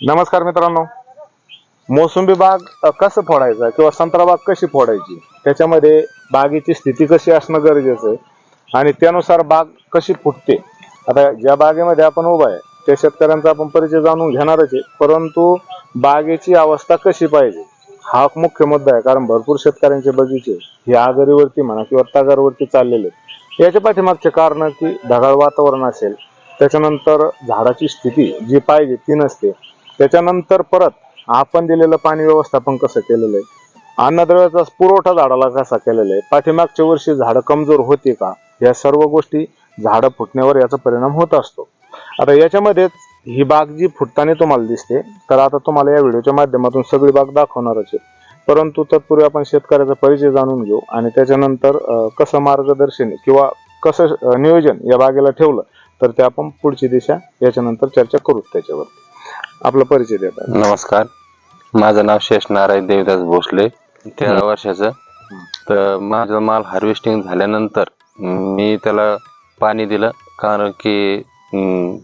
नमस्कार मित्रांनो. मोसंबी बाग कसं फोडायचा किंवा संत्रा बाग कशी फोडायची? त्याच्यामध्ये बागेची स्थिती कशी असणं गरजेचं आहे आणि त्यानुसार बाग कशी फुटते? आता ज्या बागेमध्ये आपण उभा आहे त्या शेतकऱ्यांचा आपण परिचय जाणून घेणारच आहे. परंतु बागेची अवस्था कशी पाहिजे? हा मुख्य मुद्दा आहे. कारण भरपूर शेतकऱ्यांचे बगीचे हे आगरीवरती म्हणा किंवा तागारवरती चाललेले आहेत. याच्या पाठीमागचे कारण की ढगाळ वातावरण असेल त्याच्यानंतर झाडाची स्थिती जी पाहिजे ती नसते. त्याच्यानंतर परत आपण दिलेलं पाणी व्यवस्थापन कसं केलेलं आहे? अन्नद्रव्याचा पुरवठा झाडाला कसा केलेला आहे? पाठीमागच्या वर्षी झाडं कमजोर होती का? या सर्व गोष्टी झाडं फुटण्यावर याचा परिणाम होत असतो. आता याच्यामध्येच ही बाग जी फुटताना तुम्हाला दिसते तर आता तुम्हाला या व्हिडिओच्या माध्यमातून सगळी बाग दाखवणारच आहे. परंतु तत्पूर्वी आपण शेतकऱ्याचा परिचय जाणून घेऊ आणि त्याच्यानंतर कसं मार्गदर्शन किंवा कसं नियोजन या बागेला ठेवलं तर ते आपण पुढची दिशा याच्यानंतर चर्चा करू त्याच्यावर आपला परिचय देतात नमस्कार. माझं नाव शेष नारायण देवदास भोसले. तेरा वर्षाचं. तर माझा माल हार्वेस्टिंग झाल्यानंतर मी त्याला पाणी दिलं. कारण की अं,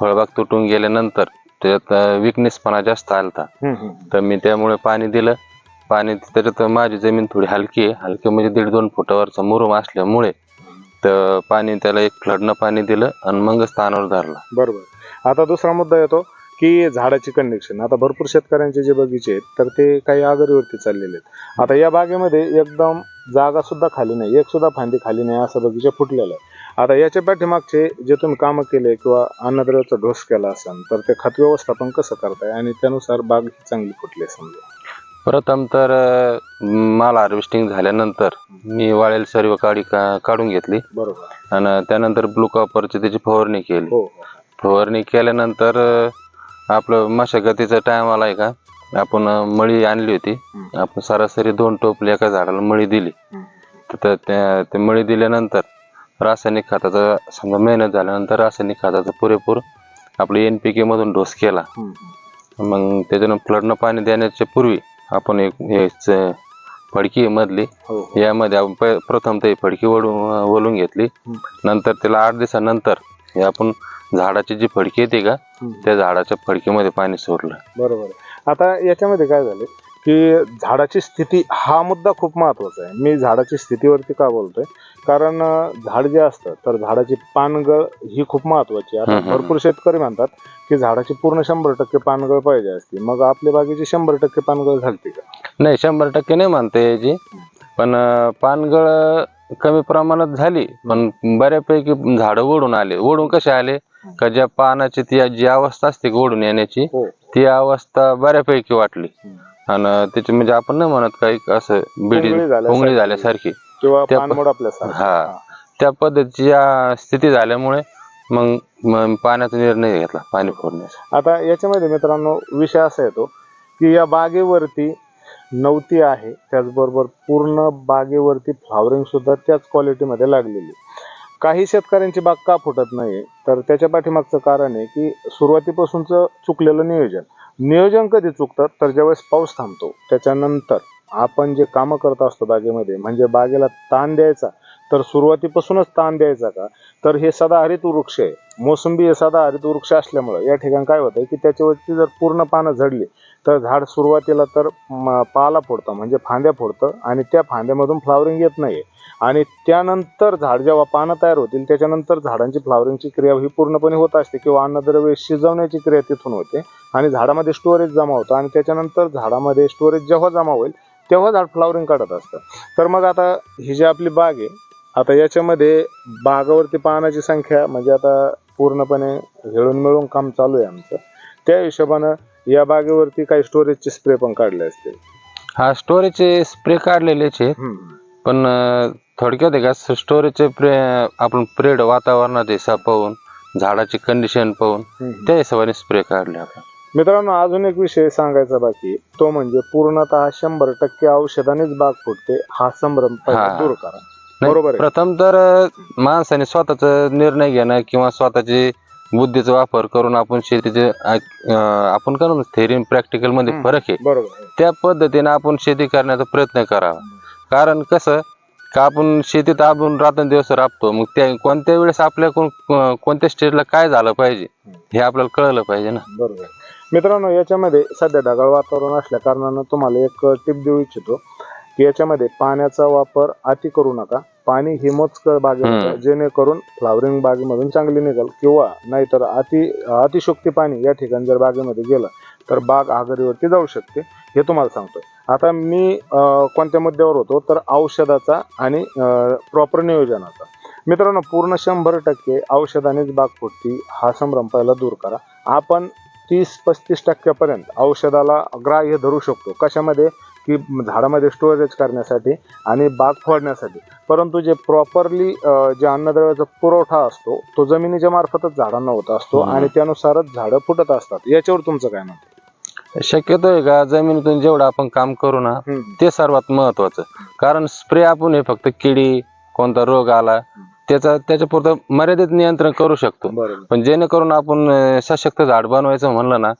फळबाग तुटून गेल्यानंतर त्याच्यात विकनेसपणा जास्त आलता. तर मी त्यामुळे पाणी दिलं. पाणी त्याच्यात माझी जमीन थोडी हलकी आहे. हलकी म्हणजे दीड दोन फुटावरचा मुरुम असल्यामुळे तर पाणी त्याला एक फ्लडनं पाणी दिलं आणि मगच तानावर धरला. बरोबर. आता दुसरा मुद्दा येतो. की झाडाची कंडिक्शन आता भरपूर शेतकऱ्यांचे जे बगीचे आहेत तर ते काही आघाडीवरती चाललेले आहेत. आता या बागेमध्ये एकदम जागा सुद्धा खाली नाही एक सुद्धा फांदी खाली नाही असं बगीचा फुटलेला आहे. आता याच्या पाठीमागचे जे तुम्ही कामं केले किंवा अन्नद्रव्याचा ढोस केला असेल तर ते खत व्यवस्थापन कसं करताय? आणि त्यानुसार बाग ही चांगली फुटली समजा प्रथम तर माल हार्वेस्टिंग झाल्यानंतर मी वाळेल सर्व काढी का- काढून घेतली. बरोबर. आणि त्यानंतर ब्लू कॉपरची त्याची फवारणी केली. हो. फवारणी केल्यानंतर अं, आपलं मशागतीचा टाइम आलाय का आपण अं, मळी आणली होती हम्म. आपण सरासरी दोन टोपले एका झाडाला मळी दिली. तर त्या ते मळी दिल्यानंतर रासायनिक खताचा समजा मेहनत झाल्यानंतर रासायनिक खताचा पुरेपूर आपलं एन पी के मधून डोस केला. मग त्याच्यानं फ्लडनं पाणी देण्याच्या पूर्वी आपण एक हे च- फडकी आहे मधली हो हो. यामध्ये आपण प- प्रथम ते फडकी वळून वळून घेतली हम्म. नंतर त्याला आठ दिवसानंतर हे आपण झाडाची जी फडकी येते का. त्या झाडाच्या फडकीमध्ये पाणी सोडलं. बरोबर आता याच्यामध्ये काय झालं की झाडाची स्थिती हा मुद्दा खूप महत्त्वाचा आहे. मी झाडाची स्थितीवरती का बोलतोय? कारण झाड जे असतं तर झाडाची पानगळ ही खूप महत्वाची आहे. आता. भरपूर शेतकरी म्हणतात की झाडाची पूर्ण शंभर टक्के पानगळ पाहिजे असते. मग आपल्या बागेची शंभर टक्के पानगळ झालती का? नाही शंभर टक्के नाही म्हणता यायची. पण पानगळ कमी प्रमाणात झाली पण बऱ्यापैकी झाडं ओढून आले. ओढून कसे आले? का ज्या पानाची ती जी अवस्था असते ओढून येण्याची हो. ती अवस्था बऱ्यापैकी वाटली. आणि त्याची म्हणजे आपण नाही म्हणत काही असं बिडी पुंगळी झाल्यासारखी. हा. त्या पद्धतीची स्थिती झाल्यामुळे मग मग पाण्याचा निर्णय घेतला पाणी फोडण्याचा. आता याच्यामध्ये मित्रांनो विषय असा येतो की या बागेवरती नवती आहे. त्याचबरोबर पूर्ण बागेवरती फ्लावरिंग सुद्धा त्याच क्वालिटीमध्ये लागलेली काही शेतकऱ्यांची बाग का फुटत नाही तर त्याच्या पाठीमागचं कारण आहे की सुरुवातीपासूनचं चुकलेलं नियोजन. नियोजन कधी चुकतं? तर ज्यावेळेस पाऊस थांबतो त्याच्यानंतर आपण जे कामं करत असतो बागेमध्ये म्हणजे बागेला ताण द्यायचा तर सुरुवातीपासूनच ताण द्यायचा का? तर हे सदाहरित वृक्ष आहे. मोसंबी हे सदाहरित वृक्ष असल्यामुळं या ठिकाणी काय होतं की त्याच्यावरती जर पूर्ण पानं झडली तर झाड सुरुवातीला तर पाला फोडतं म्हणजे फांद्या फोडतं आणि त्या फांद्यामधून फ्लावरिंग येत नाही आणि त्यानंतर झाड जेव्हा पानं तयार होतील त्याच्यानंतर झाडांची फ्लावरिंगची क्रिया ही पूर्णपणे होत असते किंवा अन्नद्रव्य शिजवण्याची क्रिया तिथून होते आणि झाडामध्ये स्टोरेज जमा होतं आणि त्याच्यानंतर झाडामध्ये स्टोरेज जेव्हा जमा होईल तेव्हा झाड फ्लावरिंग काढत असतं. तर मग आता ही जी आपली बाग आहे आता याच्यामध्ये बागावरती पानाची संख्या म्हणजे आता पूर्णपणे हेळून मिळून काम चालू आहे आमचं. त्या हिशोबानं या बागेवरती काही स्टोरेजचे स्प्रे पण काढले असतील. हा स्टोरेजचे स्प्रे काढलेलेच आहे पण थोडक्यात आहे का स्टोरेजचे प्रे आपण प्रेड वातावरणात हिसाब पाहून झाडाची कंडिशन पाहून त्या हिशोबाने स्प्रे काढले आपण. मित्रांनो अजून एक विषय सांगायचा बाकी तो म्हणजे पूर्णतः शंभर टक्के औषधानेच बाग फुटते. हा संभ्रम. दूर करा. बरोबर आहे प्रथम तर अं, माणसाने स्वतःचा निर्णय घेणं किंवा स्वतःची बुद्धीचा वापर करून आपण शेतीचे अं, आपण करू थेरी प्रॅक्टिकलमध्ये हम्म. फरक आहे बरोबर आहे. त्या पद्धतीने आपण शेती करण्याचा प्रयत्न करावा कारण कसं का आपण शेतीत आपण रात्रंदिवस राबतो मग त्या कोणत्या वेळेस आपल्या कोण- कोणत्या स्टेजला काय झालं पाहिजे हे आपल्याला कळलं पाहिजे ना बरोबर आहे. मित्रांनो याच्यामध्ये सध्या ढगाळ वातावरण असल्या कारणानं तुम्हाला एक टिप देऊ इच्छितो की याच्यामध्ये पाण्याचा वापर अति करू नका पाणी हे मोजकं बागेत हम्म. जेणेकरून फ्लावरिंग बागेमधून चांगली निघाल. किंवा नाहीतर अति अतिशोक्ती पाणी या ठिकाणी जर बागेमध्ये गेलं तर बाग आघाडीवरती जाऊ शकते. हे तुम्हाला सांगतोय. आता मी कोणत्या मुद्द्यावर होतो तर औषधाचा आणि प्रॉपर नियोजनाचा. मित्रांनो पूर्ण शंभर टक्के औषधानेच बाग फुटती हा संभ्रम पहिला दूर करा. आपण तीस पस्तीस टक्क्यापर्यंत औषधाला ग्राह्य धरू शकतो. कशामध्ये? की झाडामध्ये स्टोरेज करण्यासाठी आणि बाग फोडण्यासाठी. परंतु जे प्रॉपरली जे अन्नद्रव्याचा पुरवठा असतो तो जमिनीच्या मार्फतच झाडांना होत असतो. आणि त्यानुसारच झाडं फुटत असतात. याच्यावर तुमचं काय मत शक्यतो आहे का जमिनीतून जेवढं आपण काम करू ना? ते सर्वात महत्वाचं. कारण स्प्रे आपण हे फक्त किडी कोणता रोग आला त्याचा त्याच्या पुरतं मर्यादित नियंत्रण करू शकतो. बरोबर. पण जेणेकरून आपण अं, सशक्त झाड बनवायचं म्हणलं ना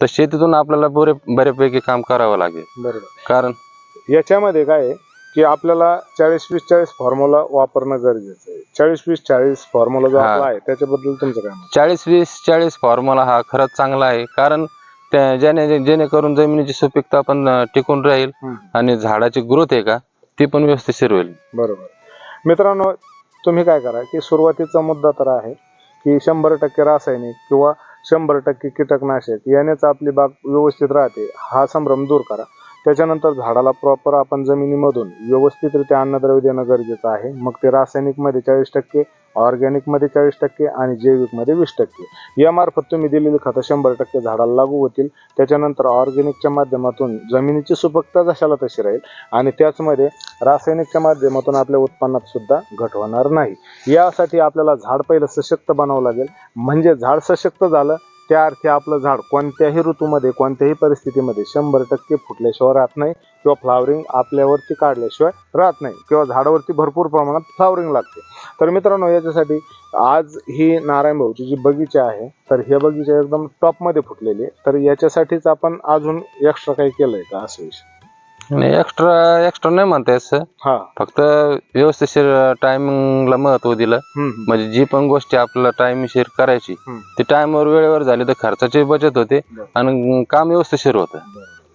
तर शेतीतून आपल्याला बरे बऱ्यापैकी काम करावं लागेल. बरोबर. कारण याच्यामध्ये काय आहे की आपल्याला चाळीस वीस चाळीस फॉर्म्युला वापरणं गरजेचं आहे. चाळीस वीस चाळीस फॉर्म्युला जो हा. आपला आहे त्याच्याबद्दल तुमचं काय मत? चाळीस वीस चाळीस फॉर्म्युला हा खरंच चांगला आहे. कारण त्या ज्याने जेणेकरून जमिनीची सुपीकता पण अं, टिकून राहील हम्म. आणि झाडाची ग्रोथ आहे का ती पण व्यवस्थिशीर होईल बरोबर. मित्रांनो तुम्ही काय करा की सुरुवातीचा मुद्दा तर आहे की शंभर टक्के रासायनिक किंवा शंभर टक्के कीटकनाशक यानेच आपली बाग व्यवस्थित राहते. हा संभ्रम दूर करा. त्याच्यानंतर झाडाला प्रॉपर आपण जमिनीमधून व्यवस्थितरित्या अन्नद्रव्य देणं गरजेचं आहे. मग ते रासायनिकमध्ये चाळीस टक्के ऑर्गॅनिकमध्ये चाळीस टक्के आणि जैविकमध्ये वीस टक्के. यामार्फत तुम्ही दिलेली खतं शंभर टक्के झाडाला लागू होतील. त्याच्यानंतर ऑर्गॅनिकच्या माध्यमातून जमिनीची सुपकता जशाला तशी राहील आणि त्याचमध्ये रासायनिकच्या माध्यमातून आपल्या उत्पन्नात सुद्धा घट होणार नाही. यासाठी आपल्याला झाड पहिलं सशक्त बनावं लागेल. म्हणजे झाड सशक्त झालं त्या अर्थी आपलं झाड कोणत्याही ऋतूमध्ये कोणत्याही परिस्थितीमध्ये शंभर टक्के फुटल्याशिवाय राहत नाही किंवा फ्लावरिंग आपल्यावरती काढल्याशिवाय राहत नाही किंवा झाडावरती भरपूर प्रमाणात फ्लावरिंग लागते. तर मित्रांनो याच्यासाठी आज ही नारायण भाऊची जी बगीचा आहे तर हे बगीचा एकदम टॉपमध्ये फुटलेली आहे. तर याच्यासाठीच आपण अजून एक्स्ट्रा काही केलं आहे का? असं विषय. एक्स्ट्रा एक्स्ट्रा नाही म्हणता येत sir. हा फक्त व्यवस्थिशीर टायमिंगला महत्त्व दिलं हम्म. म्हणजे जी पण गोष्टी आपल्याला टाइमशीर करायची हम्म. ती टाइमवर वेळेवर झाली तर खर्चाची बचत होते बरं. आणि काम व्यवस्थिशीर होतं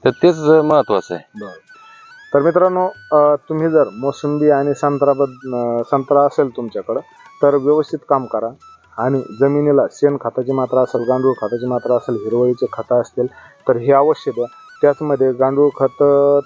तर तेच महत्वाचं आहे बरं. तर मित्रांनो अं, तुम्ही जर मोसंबी आणि संत्रा संत्रा असेल तुमच्याकडं तर व्यवस्थित काम करा आणि जमिनीला शेण खताची मात्रा असेल गांडूळ खताची मात्रा असेल हिरवळीचे खतं असतील तर हे अवश्य द्या त्याचमध्ये गांडूळ खत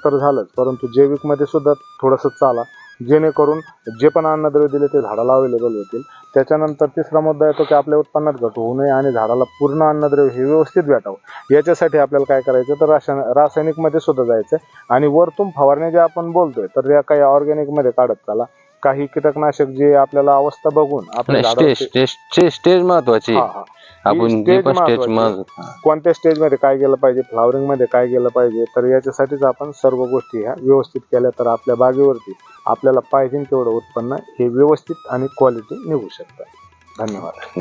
तर झालंच. परंतु जैविकमध्ये सुद्धा थोडंसं चाला. जेणेकरून जे पण अन्नद्रव्य दिले ते झाडाला अवेलेबल होतील. त्याच्यानंतर तिसरा मुद्दा येतो की आपल्या उत्पन्नात घट होऊ नये आणि झाडाला पूर्ण अन्नद्रव्य हे व्यवस्थित भेटावं. याच्यासाठी आपल्याला काय करायचं तर रासायन रासायनिकमध्ये सुद्धा जायचं आणि वरतून फवारण्या ज्या आपण बोलतोय तर या काही ऑर्गॅनिकमध्ये काढत चाला. काही कीटकनाशक जे आपल्याला अवस्था बघून आपल्या स्टेज स्टेज स्टेज स्टेज महत्वाची हा. हा. आपण जी stage पण स्टेज महत्वाची. कोणत्या स्टेजमध्ये काय केलं पाहिजे फ्लावरिंगमध्ये काय केलं पाहिजे तर याच्यासाठीच आपण सर्व गोष्टी ह्या व्यवस्थित केल्या तर आपल्या बागेवरती आपल्याला पाहिजे तेवढं उत्पन्न हे व्यवस्थित आणि क्वालिटी निघू शकतं धन्यवाद